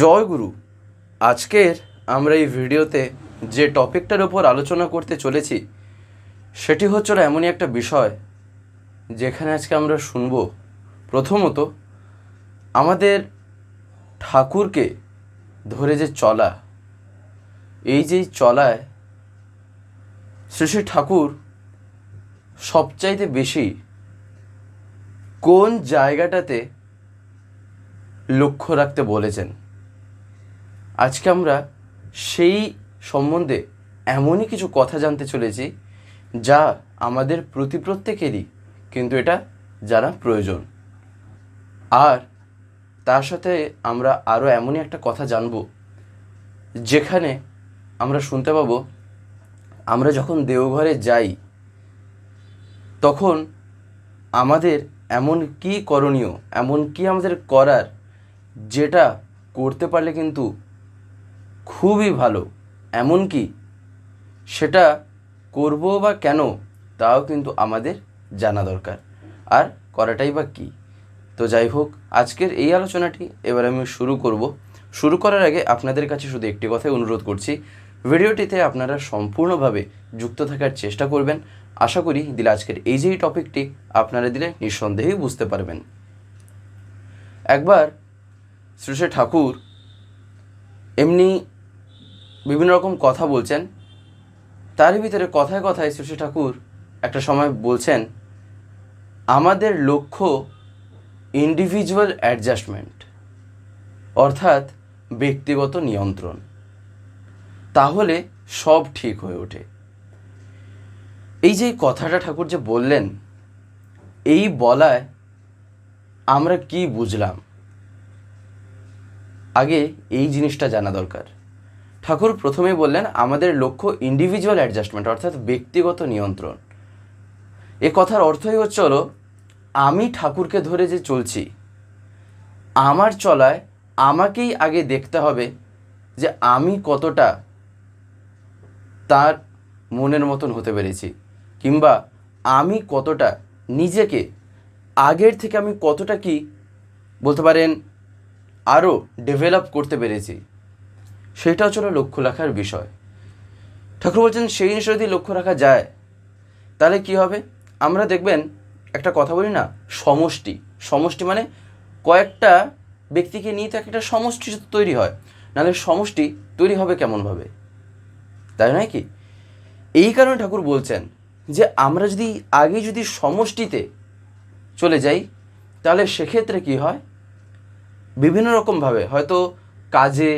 জয় গুরু। আজকের আমরা এই ভিডিওতে যে টপিকটার ওপর আলোচনা করতে চলেছি, সেটি হচ্ছিল এমনই একটা বিষয় যেখানে আজকে আমরা শুনব। প্রথমত, আমাদের ঠাকুরকে ধরে যে চলা, এই যে চলায় শ্রী শ্রী ঠাকুর সবচাইতে বেশি কোন জায়গাটাতে লক্ষ্য রাখতে বলেছেন? আজকে আমরা সেই সম্বন্ধে এমনই কিছু কথা জানতে চলেছি যা আমাদের প্রতি প্রত্যেকেরই, কিন্তু এটা জানা প্রয়োজন। আর তার সাথে আমরা আরও এমনই একটা কথা জানব, যেখানে আমরা শুনতে পাবো, আমরা যখন দেওঘরে যাই, তখন আমাদের এমন কি করণীয়, এমন কি আমাদের করার, যেটা করতে পারলে কিন্তু খুবই ভালো। এমনকি সেটা করব বা কেন, তাও কিন্তু আমাদের জানা দরকার। আর করাটাই বা কী? তো যাই হোক, আজকের এই আলোচনাটি এবার আমি শুরু করব। শুরু করার আগে আপনাদের কাছে শুধু একটি কথাই অনুরোধ করছি, ভিডিওটিতে আপনারা সম্পূর্ণভাবে যুক্ত থাকার চেষ্টা করবেন। আশা করি দিলে আজকের এই যে টপিকটি আপনারা দিলে নিঃসন্দেহেই বুঝতে পারবেন। একবার শ্রী ঠাকুর এমনি বিভিন্ন রকম কথা বলছেন। তারই ভিতরে কথায় কথায় শ্রী ঠাকুর একটা সময় বলছেন, আমাদের লক্ষ্য ইন্ডিভিজুয়াল অ্যাডজাস্টমেন্ট অর্থাৎ ব্যক্তিগত নিয়ন্ত্রণ। তাহলে সব ঠিক হয়ে ওঠে। এই যে কথাটা ঠাকুর যে বললেন, এই বলায় আমরা কি বুঝলাম? আগে এই জিনিসটা জানা দরকার। ঠাকুর প্রথমেই বললেন, আমাদের লক্ষ্য ইন্ডিভিজুয়াল অ্যাডজাস্টমেন্ট অর্থাৎ ব্যক্তিগত নিয়ন্ত্রণ। এ কথার অর্থই হচ্ছে হলো, আমি ঠাকুরকে ধরে যে চলছি, আমার চলায় আমাকেই আগে দেখতে হবে যে আমি কতটা তার মনের মতন হতে পেরেছি, কিংবা আমি কতটা নিজেকে আগের থেকে আমি কতটা কি বলতে পারেন আরও ডেভেলপ করতে পেরেছি। সেটা হচ্ছে হলো লক্ষ্য রাখার বিষয়। ঠাকুর বলছেন, সেই জিনিস যদি লক্ষ্য রাখা যায়, তাহলে কি হবে? আমরা দেখবেন, একটা কথা বলি না, সমষ্টি। সমষ্টি মানে কয়েকটা ব্যক্তিকে নিয়ে তো একটা সমষ্টি তৈরি হয়, নাহলে সমষ্টি তৈরি হবে কেমনভাবে? তাই নয় কি? এই কারণে ঠাকুর বলছেন যে, আমরা যদি আগে যদি সমষ্টিতে চলে যাই, তাহলে সেক্ষেত্রে কি হয়? বিভিন্ন রকমভাবে, হয়তো কাজে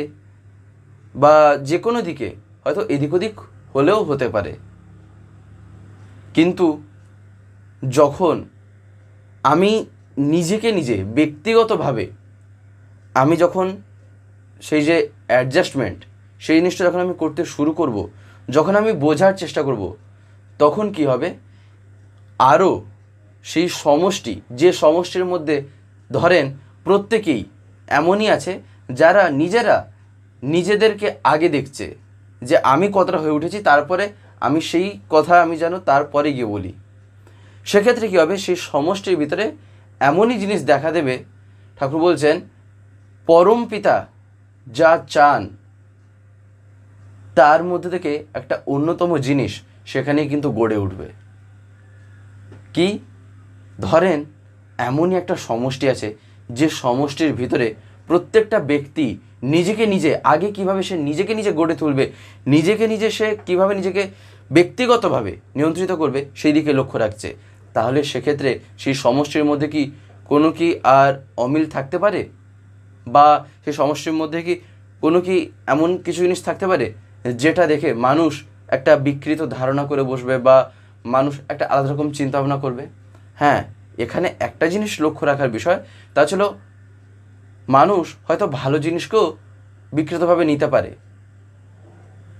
বা যে কোনো দিকে, হয়তো এদিক ওদিক হলেও হতে পারে। কিন্তু যখন আমি নিজেকে নিজে, ব্যক্তিগতভাবে আমি যখন সেই যে অ্যাডজাস্টমেন্ট সেই জিনিসটা যখন আমি করতে শুরু করব, যখন আমি বোঝার চেষ্টা করব, তখন কি হবে? আরও সেই সমষ্টি, যে সমষ্টির মধ্যে ধরেন প্রত্যেকেই এমনই আছে, যারা নিজেরা নিজেদেরকে আগে দেখছে যে আমি কতটা হয়ে উঠেছি, তারপরে আমি সেই কথা আমি যেন তারপরে গিয়ে বলি। সেক্ষেত্রে কী হবে? সেই সমষ্টির ভিতরে এমনই জিনিস দেখা দেবে। ঠাকুর বলছেন, পরম পিতা যা চান, তার মধ্যে থেকে একটা অন্যতম জিনিস সেখানে কিন্তু গড়ে উঠবে। কি? ধরেন, এমনই একটা সমষ্টি আছে যে সমষ্টির ভিতরে প্রত্যেকটা ব্যক্তি নিজেকে নিজে, আগে কীভাবে সে নিজেকে নিজে গড়ে তুলবে, নিজেকে নিজে সে কীভাবে নিজেকে ব্যক্তিগতভাবে নিয়ন্ত্রিত করবে, সেই দিকে লক্ষ্য রাখছে। তাহলে সেক্ষেত্রে সেই সমষ্টির মধ্যে কি কোনো কি আর অমিল থাকতে পারে? বা সেই সমষ্টির মধ্যে কি কোনো কি এমন কিছু জিনিস থাকতে পারে যেটা দেখে মানুষ একটা বিকৃত ধারণা করে বসবে বা মানুষ একটা আলাদা রকম চিন্তা ভাবনা করবে? হ্যাঁ এখানে একটা জিনিস লক্ষ্য রাখার বিষয়, তা ছিল মানুষ হয়তো ভালো জিনিসকেও বিকৃতভাবে নিতে পারে।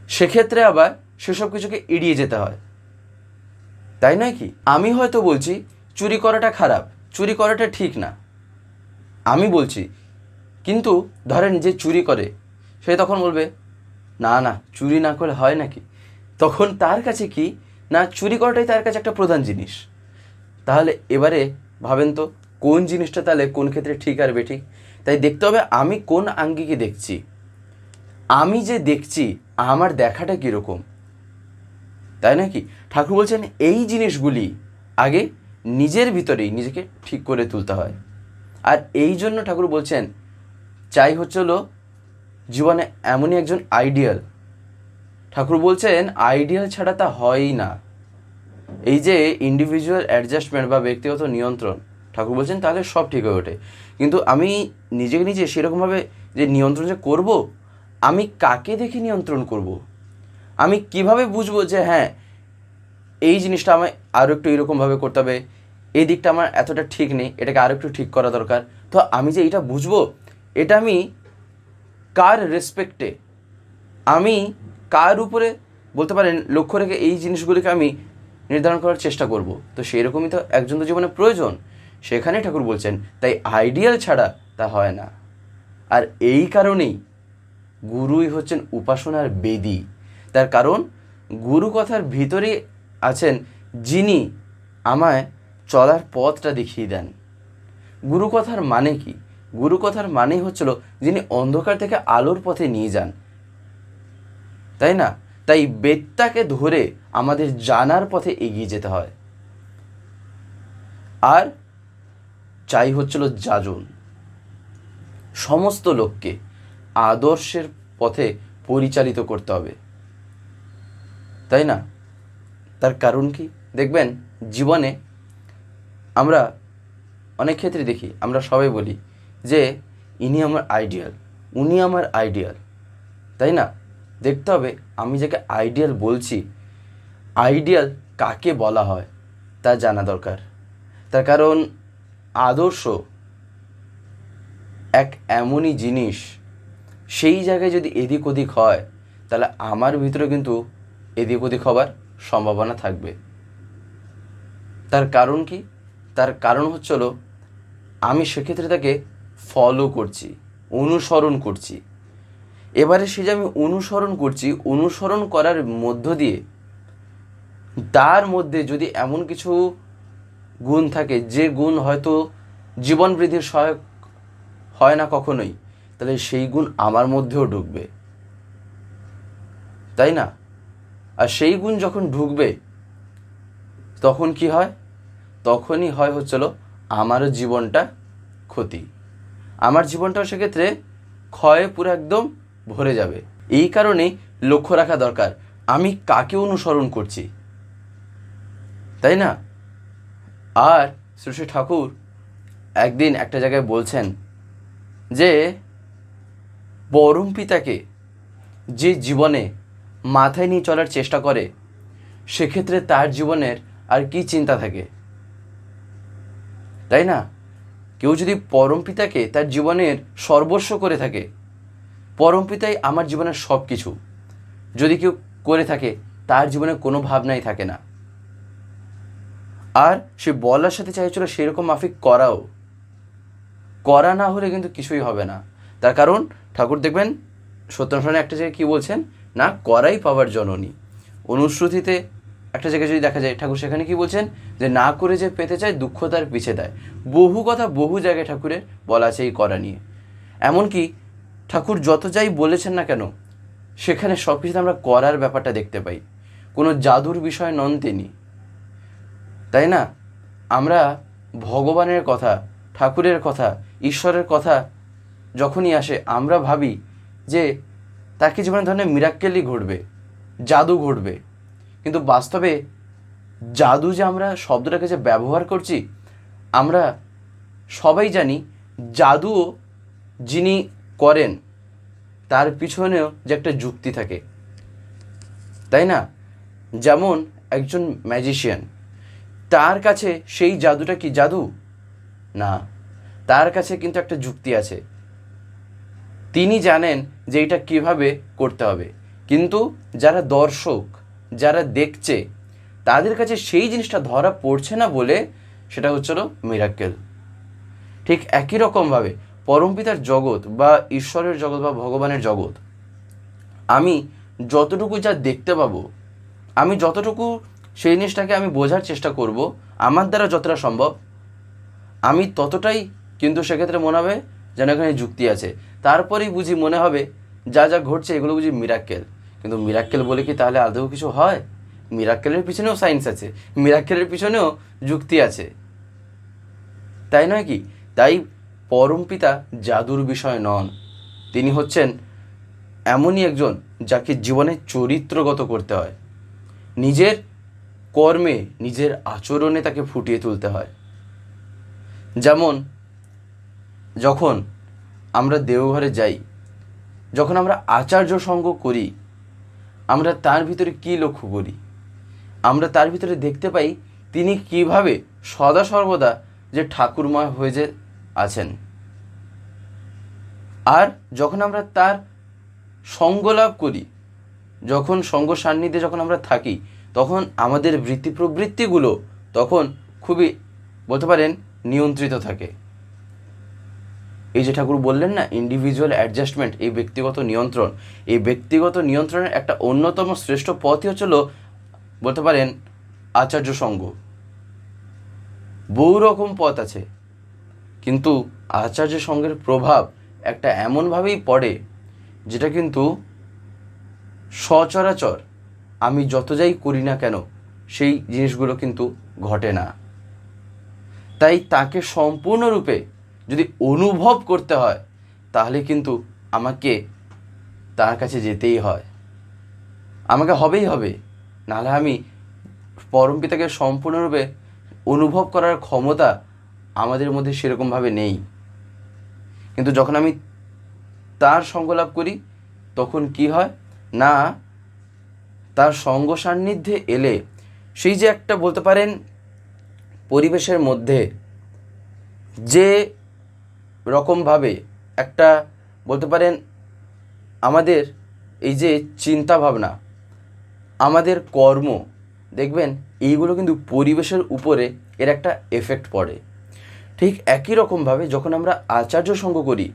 সেক্ষেত্রে আবার সেসব কিছুকে এড়িয়ে যেতে হয়। তাই নয় কি? আমি হয়তো বলছি, চুরি করাটা খারাপ, চুরি করাটা ঠিক না। আমি বলছি, কিন্তু ধরেন যে চুরি করে, সে তখন বলবে, না না, চুরি না করলে হয় নাকি? তখন তার কাছে কি? না, চুরি করাটাই তার কাছে একটা প্রধান জিনিস। তাহলে এবারে ভাবেন তো, কোন জিনিসটা তাহলে কোন ক্ষেত্রে ঠিক আর বেঠিক? তাই দেখতে হবে আমি কোন আঙ্গিকে দেখছি। আমি যে দেখছি, আমার দেখাটা কীরকম? তাই নাকি ঠাকুর বলছেন, এই জিনিসগুলি আগে নিজের ভিতরেই নিজেকে ঠিক করে তুলতে হয়। আর এই জন্য ঠাকুর বলছেন, চাই হচ্ছে হলো জীবনে এমনই একজন আইডিয়াল। ঠাকুর বলছেন, আইডিয়াল ছাড়া তা হয়ই না। এই যে ইন্ডিভিজুয়াল অ্যাডজাস্টমেন্ট বা ব্যক্তিগত নিয়ন্ত্রণ, ঠাকুর বলছেন, তাহলে সব ঠিক হয়ে ওঠে। কিন্তু আমি নিজেকে নিজে সেরকমভাবে যে নিয়ন্ত্রণ যে করব, আমি কাকে দেখে নিয়ন্ত্রণ করব? আমি কীভাবে বুঝব যে হ্যাঁ এই জিনিসটা আমায় আরও একটু এরকমভাবে করতে হবে, এই দিকটা আমার এতটা ঠিক নেই, এটাকে আরও একটু ঠিক করা দরকার। তো আমি যে এটা বুঝব, এটা আমি কার রেসপেক্টে আমি কার উপরে বলতে পারেন লক্ষ্য রেখে এই জিনিসগুলিকে আমি নির্ধারণ করার চেষ্টা করব? তো সেই রকমই তো একজন তো জীবনে প্রয়োজন। সেখানে ঠাকুর বলছেন, তাই আইডিয়াল ছাড়া তা হয় না। আর এই কারণেই গুরুই হচ্ছেন উপাসনার বেদি। তার কারণ, গুরু কথার ভিতরেই আছেন যিনি আমায় চলার পথটা দেখিয়ে দেন। গুরু কথার মানে কি? গুরু কথার মানেই হচ্ছিল যিনি অন্ধকার থেকে আলোর পথে নিয়ে যান। তাই না? তাই বেত্তাকে ধরে আমাদের জানার পথে এগিয়ে যেতে হয়। আর চাই হচ্ছিল যাজন। সমস্ত লোককে আদর্শের পথে পরিচালিত করতে হবে। তাই না? তার কারণ কি? দেখবেন, জীবনে আমরা অনেক ক্ষেত্রে দেখি, আমরা সবাই বলি যে, ইনি আমার আইডিয়াল, উনি আমার আইডিয়াল। তাই না? দেখতে হবে, আমি যাকে আইডিয়াল বলছি, আইডিয়াল কাকে বলা হয় তা জানা দরকার। তার কারণ আদর্শ, এক এমনই জিনিস, সেই জায়গায় যদি এদিক ওদিক হয়, তাহলে আমার ভিতরে কিন্তু এদিক ওদিক হবার সম্ভাবনা থাকবে। তার কারণ কি? তার কারণ হচ্ছিল আমি সেক্ষেত্রে তাকে ফলো করছি, অনুসরণ করছি। এবারে সে যে আমি অনুসরণ করছি, অনুসরণ করার মধ্য দিয়ে, তার মধ্যে যদি এমন কিছু গুণ থাকে, যে গুণ হয়তো জীবন বৃদ্ধির সহায়ক হয় না কখনোই, তাহলে সেই গুণ আমার মধ্যেও ঢুকবে। তাই না? আর সেই গুণ যখন ঢুকবে, তখন কি হয়? তখনই হয় হচ্ছিল আমারও জীবনটা ক্ষতি। আমার জীবনটাও সেক্ষেত্রে ক্ষয়ে পুরো একদম ভরে যাবে। এই কারণেই লক্ষ্য রাখা দরকার, আমি কাকে অনুসরণ করছি? তাই না? আর শ্রী ঠাকুর একদিন একটা জায়গায় বলছেন যে পরম পিতাকে যে জীবনে মাথায় নিয়ে চলার চেষ্টা করে, সেক্ষেত্রে তার জীবনের আর কি চিন্তা থাকে? তাই না? কেউ যদি পরম পিতাকে তার জীবনের সর্বস্ব করে থাকে, পরম পিতাই আমার জীবনের সব কিছু যদি কেউ করে থাকে, তার জীবনে কোনো ভাবনাই থাকে না। আর সে বলার সাথে চাইছিল সেরকম মাফিক করাও। করা না হলে কিন্তু কিছুই হবে না। তার কারণ, ঠাকুর দেখবেন সত্যানুষ্ঠানে একটা জায়গায় কী বলছেন? না, করাই পাওয়ার জননী। অনুশ্রুতিতে একটা জায়গায় যদি দেখা যায়, ঠাকুর সেখানে কি বলছেন? যে না করে যে পেতে চায়, দুঃখ তার পিছে দেয়। বহু কথা বহু জায়গায় ঠাকুরের বলা আছে এই করা নিয়ে। এমনকি ঠাকুর যত যাই বলেছেন না কেন, সেখানে সব কিছুতে আমরা করার ব্যাপারটা দেখতে পাই। কোনো জাদুর বিষয় নন তিনি। তাই না? আমরা ভগবানের কথা, ঠাকুরের কথা, ঈশ্বরের কথা যখনই আসে, আমরা ভাবি যে তার কিছু জীবনে ধরনের মিরাক্কেলই ঘটবে, জাদু ঘটবে। কিন্তু বাস্তবে জাদু যে আমরা শব্দটাকে যে ব্যবহার করছি, আমরা সবাই জানি জাদুও যিনি করেন, তার পিছনেও যে একটা যুক্তি থাকে। তাই না? যেমন একজন ম্যাজিশিয়ান তার কাছে সেই জাদুটা কি জাদু? না, তার কাছে কিন্তু একটা যুক্তি আছে। তিনি জানেন যে এটা কীভাবে করতে হবে। কিন্তু যারা দর্শক, যারা দেখছে, তাদের কাছে সেই জিনিসটা ধরা পড়ছে না বলে সেটা হচ্ছিল মিরাক্কেল ঠিক একই রকমভাবে পরমপিতার জগৎ বা ঈশ্বরের জগৎ বা ভগবানের জগৎ, আমি যতটুকু যা দেখতে পাবো, আমি যতটুকু সেই জিনিসটাকে আমি বোঝার চেষ্টা করব। আমার দ্বারা যতটা সম্ভব। আমি ততটাই কিন্তু সেক্ষেত্রে মনে হবে যেন এখানে যুক্তি আছে। তারপরেই বুঝি মনে হবে যা যা ঘটছে এগুলো বুঝি মিরাক্কেল কিন্তু মিরাক্কেল বলে কি তাহলে আদৌ কিছু হয়? মিরাক্কেলের পিছনেও সায়েন্স আছে। মিরাক্কেলের পিছনেও যুক্তি আছে। তাই নয় কি? তাই পরম পিতা জাদুর বিষয় নন। তিনি হচ্ছেন এমনই একজন যাকে জীবনে চরিত্রগত করতে হয়। নিজের কর্মে নিজের আচরণে তাকে ফুটিয়ে তুলতে হয়। যেমন, যখন আমরা দেওঘরে যাই, যখন আমরা আচার্য সঙ্গ করি, আমরা তার ভিতরে কি লক্ষ্য করি? আমরা তার ভিতরে দেখতে পাই তিনি কীভাবে সদা সর্বদা যে ঠাকুরময় হয়ে যে আছেন। আর যখন আমরা তার সঙ্গ লাভ করি, যখন সঙ্গ সান্নিধ্যে যখন আমরা থাকি তখন আমাদের বৃত্তি প্রবৃত্তিগুলো তখন খুবই, বলতে পারেন, নিয়ন্ত্রিত থাকে। এই যে ঠাকুর বললেন না ইন্ডিভিজুয়াল অ্যাডজাস্টমেন্ট এই ব্যক্তিগত নিয়ন্ত্রণ, এই ব্যক্তিগত নিয়ন্ত্রণের একটা অন্যতম শ্রেষ্ঠ পথই হচ্ছিল, বলতে পারেন, আচার্য সঙ্গ বহু রকম পথ আছে, কিন্তু আচার্য সঙ্গের প্রভাব একটা এমনভাবেই পড়ে, যেটা কিন্তু সচরাচর আমি যত যাই করি না কেন, সেই জিনিসগুলো কিন্তু ঘটে না। তাই তাকে সম্পূর্ণরূপে যদি অনুভব করতে হয়, তাহলে কিন্তু আমাকে তার কাছে যেতেই হয়। আমাকে হবেই হবে। নাহলে আমি পরম পিতাকে সম্পূর্ণরূপে অনুভব করার ক্ষমতা আমাদের মধ্যে সেরকমভাবে নেই। কিন্তু যখন আমি তার সঙ্গ লাভ করি, তখন কি হয়? না তার সঙ্গ সান্নিধ্যে এলে সেই যে একটা বলতে পারেন পরিবেশের মধ্যে যে রকমভাবে একটা বলতে পারেন আমাদের এই যে চিন্তা ভাবনা আমাদের কর্ম, দেখবেন এইগুলো কিন্তু পরিবেশের উপরে এর একটা এফেক্ট পড়ে। ঠিক একই রকমভাবে যখন আমরা আচার্য সঙ্গ করি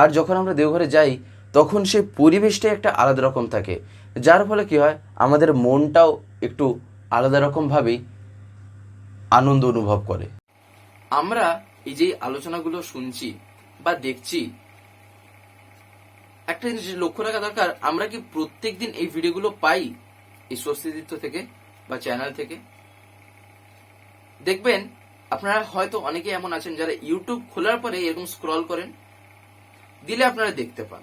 আর যখন আমরা দেওঘরে যাই, তখন সেই পরিবেশটাই একটা আলাদা রকম থাকে। যার ফলে কী হয়, আমাদের মনটাও একটু আলাদা রকমভাবেই আনন্দ অনুভব করে। আমরা এই যে আলোচনাগুলো শুনছি বা দেখছি, একটা জিনিস লক্ষ্য রাখা দরকার, আমরা কি প্রত্যেক দিন এই ভিডিওগুলো পাই এই স্বস্তিদিত্য থেকে বা চ্যানেল থেকে? দেখবেন, আপনারা হয়তো অনেকে এমন আছেন যারা ইউটিউব খোলার পরে এরকম স্ক্রল করেন, দিলে আপনারা দেখতে পান।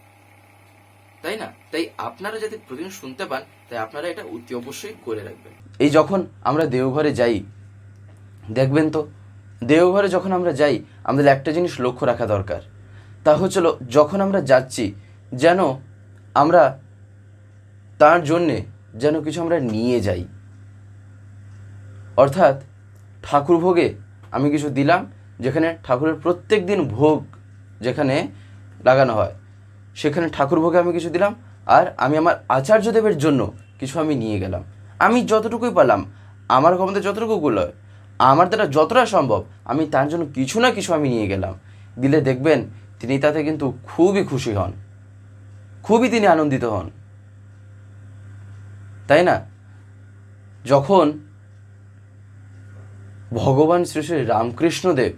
তাই না? তাই আপনারা যাতে প্রতিদিন শুনতে পান, তাই আপনারা এটা অতি অবশ্যই করে রাখবেন। এই যখন আমরা দেওঘরে যাই, দেখবেন তো, দেওঘরে যখন আমরা যাই, আমাদের একটা জিনিস লক্ষ্য রাখা দরকার। তা হচ্ছিল, যখন আমরা যাচ্ছি, যেন আমরা তার জন্যে যেন কিছু আমরা নিয়ে যাই। অর্থাৎ, ঠাকুর ভোগে আমি কিছু দিলাম, যেখানে ঠাকুরের প্রত্যেক দিন ভোগ যেখানে লাগানো হয়। সেখানে ঠাকুর ভোগে আমি কিছু দিলাম, আর আমি আমার আচার্যদেবের জন্য কিছু আমি নিয়ে গেলাম। আমি যতটুকুই পারলাম, আমার ক্ষমতা যতটুকু গুলো আমার দ্বারা যতটা সম্ভব আমি তার জন্য কিছু না কিছু আমি নিয়ে গেলাম। দিলে দেখবেন তিনি তাতে কিন্তু খুবই খুশি হন, খুবই তিনি আনন্দিত হন। তাই না? যখন ভগবান শ্রী শ্রী রামকৃষ্ণদেব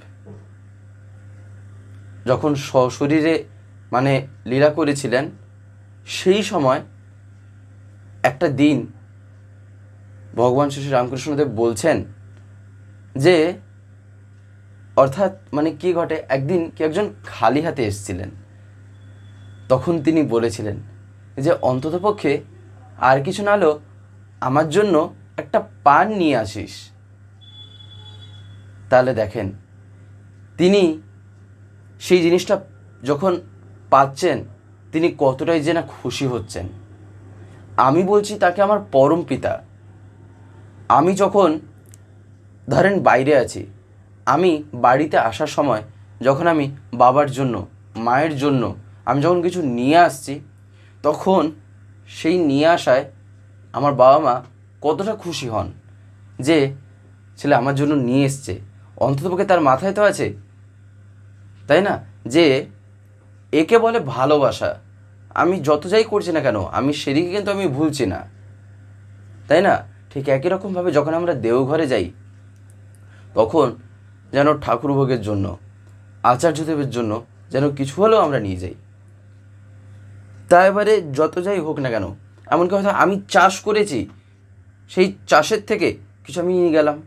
যখন সশরীরে মানে লীলা করেছিলেন, সেই সময় একটা দিন ভগবান শ্রী রামকৃষ্ণদেব বলছেন যে, অর্থাৎ মানে কি ঘটে? একদিন কি একজন খালি হাতে এসেছিলেন। তখন তিনি বলেছিলেন যে অন্ততপক্ষে আর কিছু না হলেও আমার জন্য একটা পান নিয়ে আসিস। তাহলে দেখেন, তিনি সেই জিনিসটা যখন পাচ্ছেন, তিনি কতটাই যে না খুশি হচ্ছেন। আমি বলছি তাকে আমার পরম পিতা। আমি যখন ধরেন বাইরে আছি, আমি বাড়িতে আসার সময় যখন আমি বাবার জন্য, মায়ের জন্য, আমি যখন কিছু নিয়ে আসছি, তখন সেই নিয়ে আসায় আমার বাবা মা কতটা খুশি হন যে ছেলে আমার জন্য নিয়ে এসছে। অন্ততপক্ষে তার মাথায় তো আছে, তাই না? যে একে বলে ভালোবাসা। আমি যত যাই করছি না কেন, আমি সেদিকে কিন্তু আমি ভুলছি না। তাই না? ঠিক একই রকমভাবে যখন আমরা দেওঘরে যাই, তখন যেন ঠাকুরভোগের জন্য, আচার্যদেবের জন্য যেন কিছু হলেও আমরা নিয়ে যাই। তা এবারে যত যাই হোক না কেন, এমনকি হয়তো আমি চাষ করেছি, সেই চাষের থেকে কিছু আমি নিয়ে গেলাম।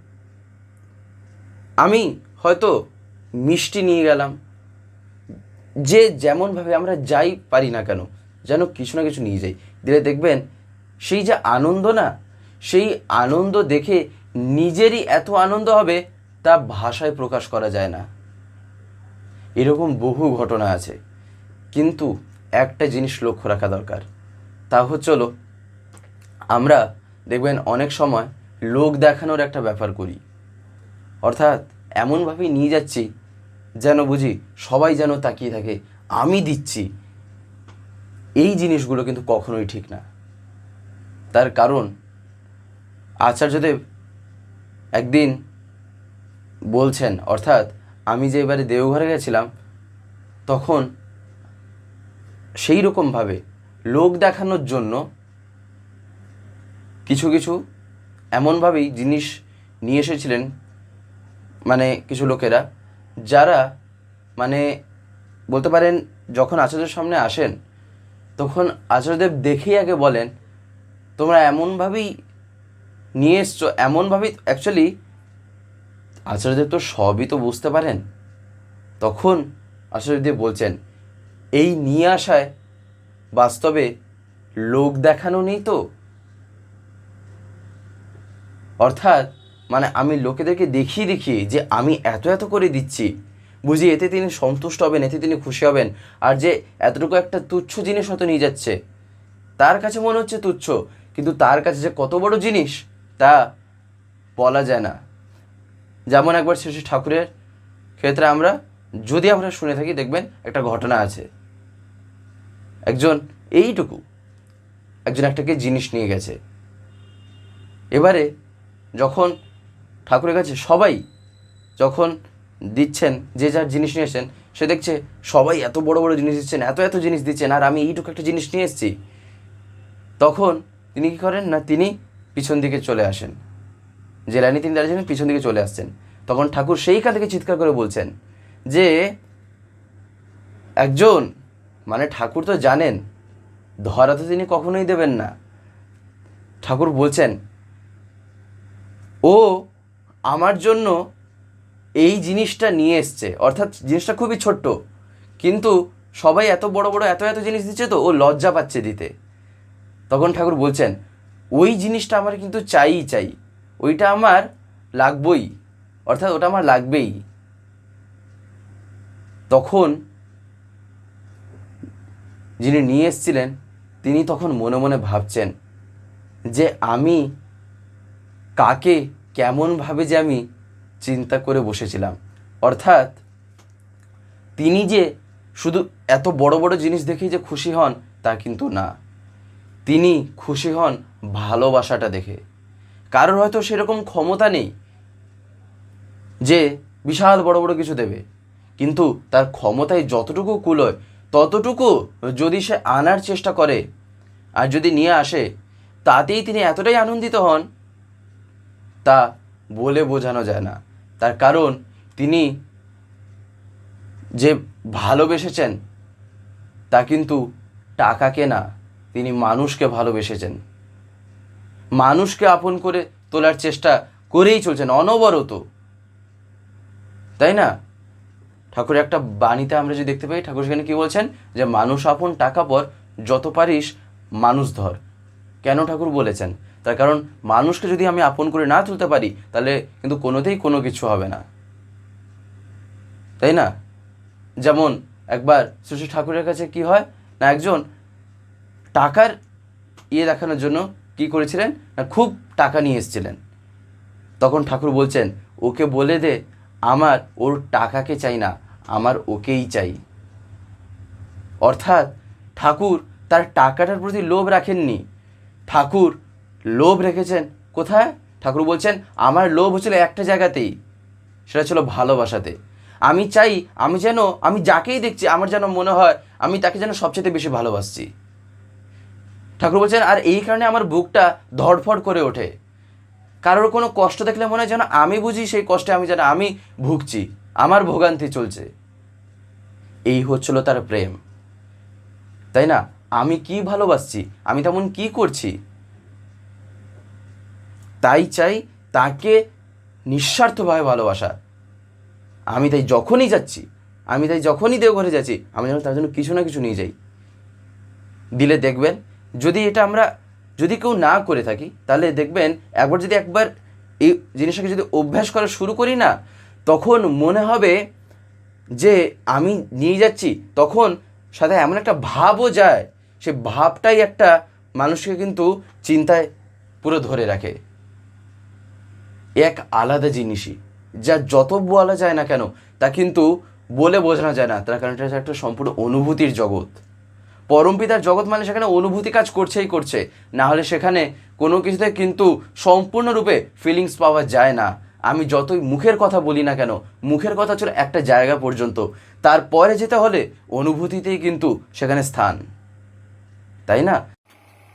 আমি হয়তো মিষ্টি নিয়ে গেলাম যে যেমনভাবে আমরা যাই পারি না কেন, যেন কিছু না কিছু নিয়ে যাই। দিলে দেখবেন, সেই যে আনন্দ না, সেই আনন্দ দেখে নিজেরই এত আনন্দ হবে, তা ভাষায় প্রকাশ করা যায় না। এরকম বহু ঘটনা আছে। কিন্তু একটা জিনিস লক্ষ্য রাখা দরকার। তা হচ্ছে আমরা দেখবেন অনেক সময় লোক দেখানোর একটা ব্যাপার করি। অর্থাৎ এমনভাবেই নিয়ে যাচ্ছি যেন বুঝি সবাই যেন তাকিয়ে থাকে, আমি দিচ্ছি। এই জিনিসগুলো কিন্তু কখনোই ঠিক না। তার কারণ, আচার্যদেব একদিন বলছেন, অর্থাৎ আমি যে এবারে দেওঘরে গেছিলাম, তখন সেই রকমভাবে লোক দেখানোর জন্য কিছু কিছু এমনভাবেই জিনিস নিয়ে এসেছিলেন মানে কিছু লোকেরা। যারা মানে বলতে পারেন, যখন আচার্যের সামনে আসেন, তখন আচার্যদেব দেখেই আগে বলেন, তোমরা এমনভাবেই নিয়ে এসছো, এমনভাবেই অ্যাকচুয়ালি আচার্যদেব তো সবই তো বুঝতে পারেন। তখন আচার্যদেব বলছেন, এই নিয়ে আসায় বাস্তবে লোক দেখানো নেই তো? অর্থাৎ মানে আমি লোকেদেরকে দেখিয়ে দেখিয়ে যে আমি এত এত করে দিচ্ছি, বুঝি এতে তিনি সন্তুষ্ট হবেন, এতে তিনি খুশি হবেন, আর যে এতটুকু একটা তুচ্ছ জিনিস হয়তো নিয়ে যাচ্ছে। তার কাছে মনে হচ্ছে তুচ্ছ, কিন্তু তার কাছে যে কত বড় জিনিস, তা বলা যায় না। যেমন একবার শ্রী ঠাকুরের ক্ষেত্রে আমরা, যদি আমরা শুনে থাকি, দেখবেন একটা ঘটনা আছে। একজন এইটুকু, একজন একটাকে জিনিস নিয়ে গেছে। এবারে যখন ঠাকুরের কাছে সবাই যখন দিচ্ছেন, যে যার জিনিস নিয়ে এসেছেন, সে দেখছে সবাই এত বড় বড় জিনিস দিচ্ছেন, এত এত জিনিস দিচ্ছেন, আর আমি এইটুকু একটা জিনিস নিয়ে এসেছি। তখন তিনি কী করেন না, তিনি পিছন দিকে চলে আসেন। যে লাইনে তিনি দাঁড়িয়েছেন পিছন দিকে চলে আসছেন। তখন ঠাকুর সেইখান থেকে চিৎকার করে বলছেন যে, একজন মানে ঠাকুর তো জানেন, ধরা তো তিনি কখনোই দেবেন না। ঠাকুর বলছেন, ও আমার জন্য এই জিনিসটা নিয়ে এসছে। অর্থাৎ জিনিসটা খুবই ছোট্ট। কিন্তু সবাই এত বড় বড় এত এত জিনিস দিচ্ছে তো ও লজ্জা পাচ্ছে দিতে। তখন ঠাকুর বলছেন, ওই জিনিসটা আমার কিন্তু চাইই চাই। ওইটা আমার লাগবই। অর্থাৎ ওটা আমার লাগবেই। তখন যিনি নিয়ে এসছিলেন, তিনি তখন মনে মনে ভাবছেন যে আমি কাকে কেমনভাবে যে আমি চিন্তা করে বসেছিলাম। অর্থাৎ তিনি যে শুধু এত বড় বড় জিনিস দেখেই যে খুশি হন, তা কিন্তু না। তিনি খুশি হন ভালোবাসাটা দেখে। কারোর হয়তো সেরকম ক্ষমতা নেই যে বিশাল বড় বড় কিছু দেবে। কিন্তু তার ক্ষমতায় যতটুকু কুলোয় ততটুকু যদি সে আনার চেষ্টা করে আর যদি নিয়ে আসে, তাতেই তিনি এতটাই আনন্দিত হন তা বলে বোঝানো যায় না। তার কারণ তিনি যে ভালোবেসেছেন, তা কিন্তু টাকাকে না, তিনি মানুষকে ভালোবেসেছেন। মানুষকে আপন করে তোলার চেষ্টা করেই চলছেন, অনবরত। তাই না? ঠাকুর একটা বাণীতে আমরা যে দেখতে পাই, ঠাকুর সেখানে কি বলছেন? যে মানুষ আপন, টাকা পর, যত পারিস, মানুষ ধর। কেন ঠাকুর বলেছেন? তার কারণ মানুষকে যদি আমি আপন করে না তুলতে পারি, তাহলে কিন্তু কোনোতেই কোনো কিছু হবে না। তাই না? যেমন একবার শ্রী ঠাকুরের কাছে কি হয়? না, একজন টাকার ইয়ে দেখানোর জন্য কি করেছিলেন? না, খুব টাকা নিয়ে এসেছিলেন। তখন ঠাকুর বলছেন, ওকে বলে দে, আমার ওর টাকাকে চাই না, আমার ওকেই চাই। অর্থাৎ ঠাকুর তার টাকাটার প্রতি লোভ রাখেননি। ঠাকুর লোভ রেখেছেন। কোথায়? ঠাকুর বলছেন, আমার লোভ হচ্ছিল একটা জায়গাতেই। সেটা ছিল ভালোবাসাতে। আমি চাই, আমি যেন, আমি যাকেই দেখছি, আমার যেন মনে হয়, আমি তাকে যেন সবচেয়ে বেশি ভালোবাসছি। ঠাকুর বলছেন, আর এই কারণে আমার বুকটা ধড়ফড় করে ওঠে। কারোর কোনো কষ্ট দেখলে মনে হয় যেন আমি বুঝি, সেই কষ্টে আমি যেন, আমি ভুগছি। আমার ভোগান্তি চলছে। এই হচ্ছিল তার প্রেম। তাই না? আমি কি ভালোবাসছি? আমি তেমন কি করছি? তাই চাই তাকে নিঃস্বার্থভাবে ভালোবাসা। আমি তাই যখনই যাচ্ছি, আমি তাই যখনই দেওঘরে যাচ্ছি, আমি যেন তার জন্য কিছু না কিছু নিয়ে যাই। দিলে দেখবেন, যদি এটা আমরা যদি কেউ না করে থাকি, তাহলে দেখবেন একবার যদি একবার এই জিনিসটাকে যদি অভ্যাস করা শুরু করি না, তখন মনে হবে যে আমি নিয়ে যাচ্ছি, তখন সাথে এমন একটা ভাবও যায়। সে ভাবটাই একটা মানুষকে কিন্তু চিন্তায় পুরো ধরে রাখে। এক আলাদা জিনিসই। যা যত বলা যায় না কেন, তা কিন্তু বলে বোঝানো যায় না। তার কারণ এটা একটা সম্পূর্ণ অনুভূতির জগৎ। পরমপিতার জগৎ মানে সেখানে অনুভূতি কাজ করছেই করছে। না হলে সেখানে কোনো কিছুতে কিন্তু সম্পূর্ণরূপে ফিলিংস পাওয়া যায় না। আমি যতই মুখের কথা বলি না কেন, মুখের কথা ছিল একটা জায়গা পর্যন্ত। তারপরে যেতে হলে অনুভূতিতেই কিন্তু সেখানে স্থান। তাই না?